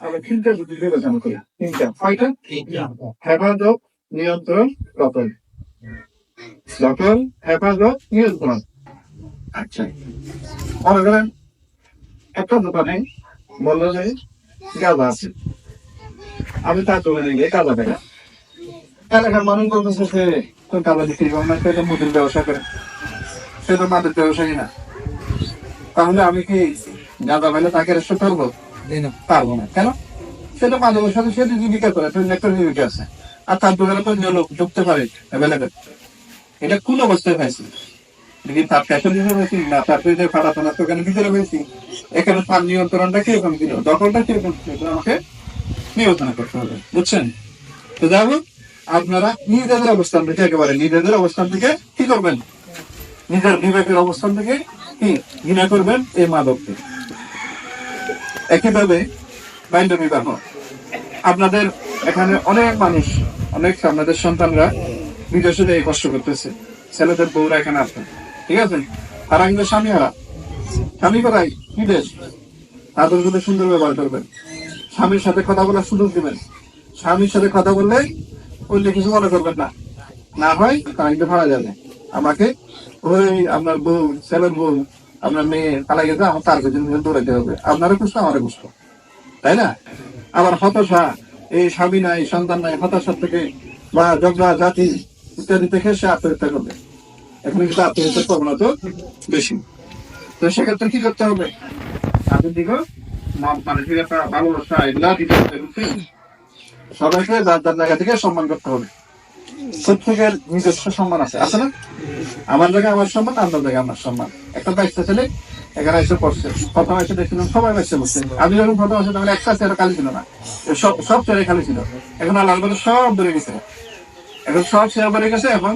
আমরা তিনটা দিক বিবেচনা করি। তিনটা। কয়টা? হেফাজত নিয়ন্ত্রণ দখল। দখল হেফাজত নিয়ন্ত্রণ। আচ্ছা। মনে করেন একটা দোকানে বলল যে গাঁজা আছে। আমি তার দোকানে গিয়ে গাঁজা পেলাম এলাকার মানুষ বলতেছে সে তো গাঁজা বিক্রি করে না সে তো মুদির ব্যবসা করে। সে তো মাদের ব্যবসায়ী না। তাহলে আমি কি গাঁজা পেলে তাকে রেস্ট করব পারব না। কেন? সে তো মাদকের সাথে জীবিকা করে একটা জীবিকা আছে। আর তার দোকানে তো লোক ঢুকতে পারে অ্যাভেলেবেল এটা কোন অবস্থায় পাইছি যদি তার না, তার ভিতরে হয়েছি? এখানে তার নিয়ন্ত্রণটা কীরকম ছিল? দখলটা কীরকম ছিল? আমাকে নিয়ন্ত্রণ করতে হবে, বুঝছেন? তো যাই হোক, আপনারা নিজেদের অবস্থান থেকে একেবারে নিজেদের অবস্থান থেকে কি করবেন? নিজের বিবেকের অবস্থান থেকে কি ঘৃণা করবেন এই মাদককে? একইভাবে বাইন্ড বিবাহ আপনাদের এখানে অনেক মানুষ, অনেক আপনাদের সন্তানরা বিদেশে এই কষ্ট করতেছে। ছেলেদের বউরা এখানে আসবে। ঠিক আছে? তারা কিন্তু স্বামী হারা স্বামী করাই বিদেশ। তাদের সাথে সুন্দর ব্যবহার করবেন। স্বামীর সাথে কথা বলার সুযোগ দিবেন। স্বামীর সাথে কথা বললে বললে কিছু মনে করবেন না। না হয় তারা কিন্তু ভাড়া যাবে। আমাকে ওই আপনার বউ, ছেলের বউ আপনার মেয়ে পালা গেছে আমার তার পেছনে পেছনে দৌড়াতে হবে। আপনারও কষ্ট আমারও কষ্ট তাই না? আবার হতাশা, এই স্বামী নাই, সন্তান নাই হতাশা থেকে বা জগড়া জাতি ইত্যাদি থেকে সে আত্মহত্যা করবে। এখন কিন্তু আত্মহত্যার প্রবণতা বেশি। তো সেক্ষেত্রে কি করতে হবে? তাদের দিকে মানসিক একটা ভালোবাসা এগুলা দিতে হবে সবাইকে যার যার জায়গা থেকে সম্মান করতে হবে। প্রত্যেকের নিজস্ব সম্মান আছে। আছে না? আমার জায়গায় আমার সম্মান, আপনার জায়গায় আমার সম্মান। একটা বাইশটা ছেলে, এখানে এসে পড়ছে। প্রথম এসে দেখছিলাম, সবাই বাইশে বসছে আমি যখন প্রথম আসে তখন একটা ছেলে খালি ছিল না। সব সব খালি ছিল। এখন আল্লাহ সব বেড়ে গেছে এখন সব ছেলে বেড়ে গেছে, এখন